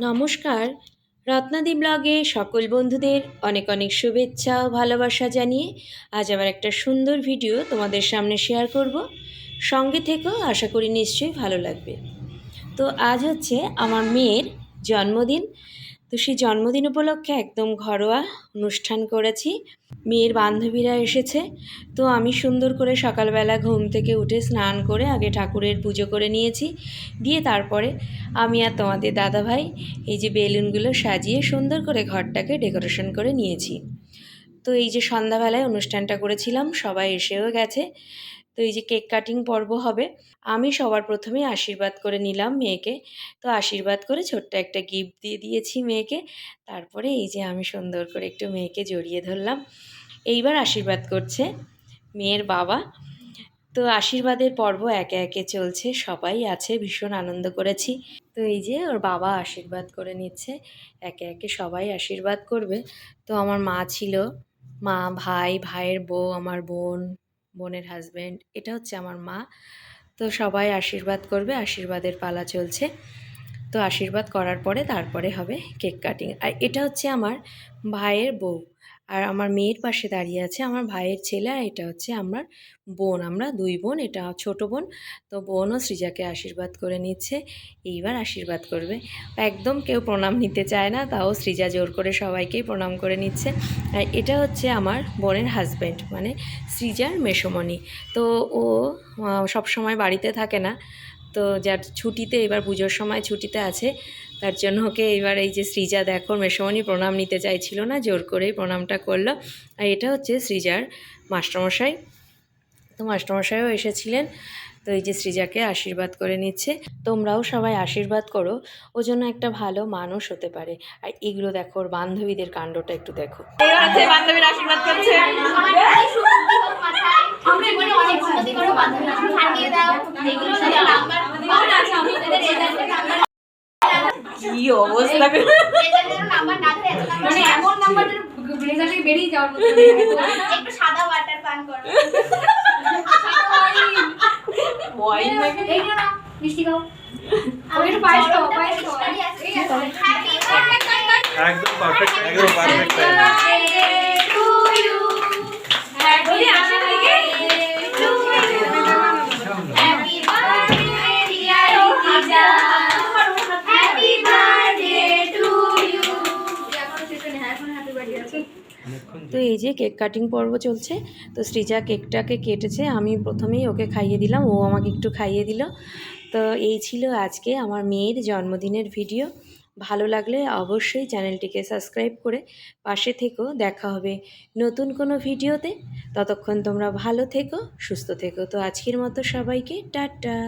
নমস্কার। রত্নাদি ব্লগে সকল বন্ধুদের অনেক অনেক শুভেচ্ছা ও ভালোবাসা জানিয়ে আজ আবার একটা সুন্দর ভিডিও তোমাদের সামনে শেয়ার করব। সঙ্গে থেকেও আশা করি নিশ্চয়ই ভালো লাগবে। তো আজ হচ্ছে আমার মেয়ের জন্মদিন। তো সেই জন্মদিন উপলক্ষে একদম ঘরোয়া অনুষ্ঠান করেছি। মেয়ের বান্ধবীরা এসেছে। তো আমি সুন্দর করে সকালবেলা ঘুম থেকে উঠে স্নান করে আগে ঠাকুরের পুজো করে নিয়েছি। দিয়ে তারপরে আমি আর তোমাদের দাদাভাই এই যে বেলুনগুলো সাজিয়ে সুন্দর করে ঘরটাকে ডেকোরেশন করে নিয়েছি। তো এই যে সন্ধ্যাবেলায় অনুষ্ঠানটা করেছিলাম, সবাই এসেও গেছে। তো এই যে কেক কাটিং পর্ব হবে, আমি সবার প্রথমে আশীর্বাদ করে নিলাম মেয়েকে। তো আশীর্বাদ করে ছোট্ট একটা গিফট দিয়ে দিয়েছি মেয়েকে। তারপরে এই যে আমি সুন্দর করে একটু মেয়েকে জড়িয়ে ধরলাম। এইবার আশীর্বাদ করছে মেয়ের বাবা। তো আশীর্বাদের পর্ব একে একে চলছে, সবাই আছে, ভীষণ আনন্দ করেছি। তো এই যে ওর বাবা আশীর্বাদ করে নিচ্ছে, একে একে সবাই আশীর্বাদ করবে। তো আমার মা ছিল, মা, ভাই, ভাইয়ের বউ, আমার বোন। বোনের হাজব্যান্ড এটা হচ্ছে আমার মা। তো সবাই আশীর্বাদ করবে, আশীর্বাদের পালা চলছে। তো আশীর্বাদ করার পরে তারপরে হবে কেক কাটিং আর এটা হচ্ছে আমার ভাইয়ের বউ। আর আমার মেয়ের পাশে দাঁড়িয়ে আছে আমার ভাইয়ের ছেলে, আর এটা হচ্ছে আমার বোন। আমরা দুই বোন, এটা ছোট বোন। তো বোনও সৃজাকে আশীর্বাদ করে নিচ্ছে, এইবার আশীর্বাদ করবে। একদম কেউ প্রণাম নিতে চায় না, তাও সৃজা জোর করে সবাইকেই প্রণাম করে নিচ্ছে। আর এটা হচ্ছে আমার বোনের হাজব্যান্ড মানে সৃজার মেসমণি। তো ও সব সময় বাড়িতে থাকে না। তো যার ছুটিতে এবার পুজোর সময় ছুটিতে আছে তার জন্য ওকে এবার এই যে সৃজা দেখো মেসমণি প্রণাম নিতে চাইছিল না জোর করেই প্রণামটা করল। আর এটা হচ্ছে সৃজার মাস্টারমশাই। তো মাস্টারমশাইও এসেছিলেন তো এই যে সৃজাকে আশীর্বাদ করে নিচ্ছে। তোমরাও সবাই আশীর্বাদ করো ও জন্য একটা ভালো মানুষ হতে পারে। আর এগুলো দেখো ওর বান্ধবীদের কাণ্ডটা একটু দেখো। বান্ধবীর আশীর্বাদ করছে। আমরা অনেক উন্নতি করো বান্ধবী ছাড়িয়ে দাও কি অবস্থা? মানে এমন নাম্বার রেজাল্টে বেরিয়ে যাওয়ার মতো একটু সাদা ওয়াটার পান করো। ওয়াইন এই না মিষ্টি খাও। একদম পারফেক্ট একদম পারফেক্ট তো এই যে কেক কাটিং পর্ব চলছে তো শ্রীজা কেকটাকে কেটেছে আমি প্রথমেই ওকে খাইয়ে দিলাম ও আমাকে একটু খাইয়ে দিল। তো এই ছিল আজকে আমার মেয়ের জন্মদিনের ভিডিও ভালো লাগলে অবশ্যই চ্যানেলটিকে সাবস্ক্রাইব করে পাশে থেকো দেখা হবে নতুন কোনো ভিডিওতে ততক্ষণ তোমরা ভালো থেকো সুস্থ থেকো। তো আজকের মতো সবাইকে টাটা!